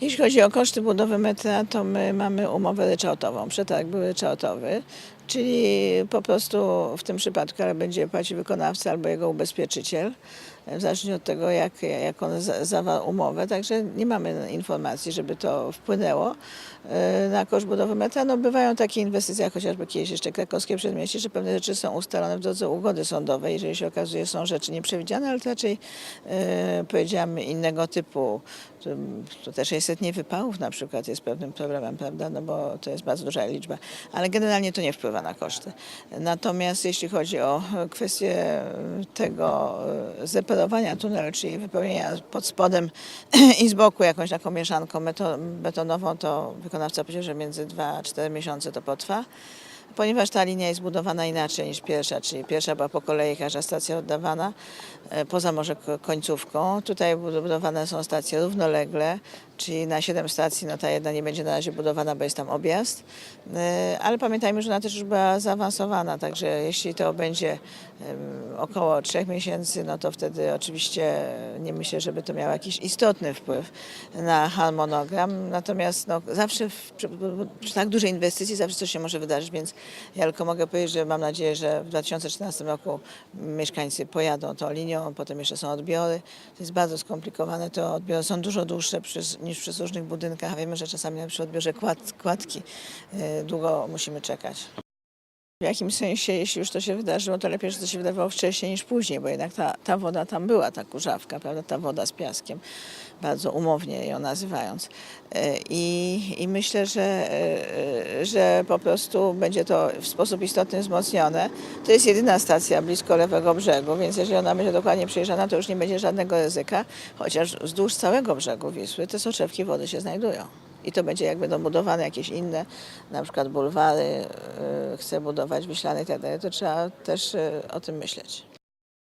Jeśli chodzi o koszty budowy metra, to my mamy umowę ryczałtową, przetarg był ryczałtowy, czyli po prostu w tym przypadku będzie płacił wykonawca albo jego ubezpieczyciel, w zależności od tego, jak, jak on za- zawarł umowę. Także nie mamy informacji, żeby to wpłynęło e, na koszt budowy metra. No, bywają takie inwestycje, jak chociażby kiedyś jeszcze krakowskie przedmieście, że pewne rzeczy są ustalone w drodze ugody sądowej. Jeżeli się okazuje, są rzeczy nieprzewidziane, ale to raczej e, powiedziałam innego typu. To, to też 600 niewypałów na przykład jest pewnym problemem, prawda, no bo to jest bardzo duża liczba, ale generalnie to nie wpływa na koszty. Natomiast jeśli chodzi o kwestię tego e, zeperowania tunelu, czyli wypełnienia pod spodem i z boku jakąś taką mieszanką beto- betonową, to wykonawca powiedział, że między 2 a 4 miesiące to potrwa. Ponieważ ta linia jest budowana inaczej niż pierwsza, czyli pierwsza była po kolei, każda stacja oddawana, e, poza może ko- końcówką. Tutaj bud- budowane są stacje równolegle, czyli na 7 stacji, no ta jedna nie będzie na razie budowana, bo jest tam objazd. E, Ale pamiętajmy, że ona też już była zaawansowana, także jeśli to będzie około 3 miesięcy, no to wtedy oczywiście nie myślę, żeby to miało jakiś istotny wpływ na harmonogram. Natomiast no, zawsze przy, przy tak dużej inwestycji zawsze coś się może wydarzyć, więc ja tylko mogę powiedzieć, że mam nadzieję, że w 2014 roku mieszkańcy pojadą tą linią, potem jeszcze są odbiory. To jest bardzo skomplikowane, te odbiory są dużo dłuższe niż przy różnych budynkach, wiemy, że czasami przy odbiorze kład, kładki y, długo musimy czekać. W jakimś sensie, jeśli już to się wydarzyło, to lepiej, że to się wydawało wcześniej niż później, bo jednak ta, ta woda tam była, ta kurzawka, prawda, ta woda z piaskiem, bardzo umownie ją nazywając. E, I, i myślę, że, e, że po prostu będzie to w sposób istotny wzmocnione. To jest jedyna stacja blisko lewego brzegu, więc jeżeli ona będzie dokładnie przejeżdżana, to już nie będzie żadnego ryzyka, chociaż wzdłuż całego brzegu Wisły te soczewki wody się znajdują. I to będzie jak będą budowane jakieś inne, na przykład bulwary, yy, chce budować Wiślany i tak dalej, to trzeba też yy, o tym myśleć.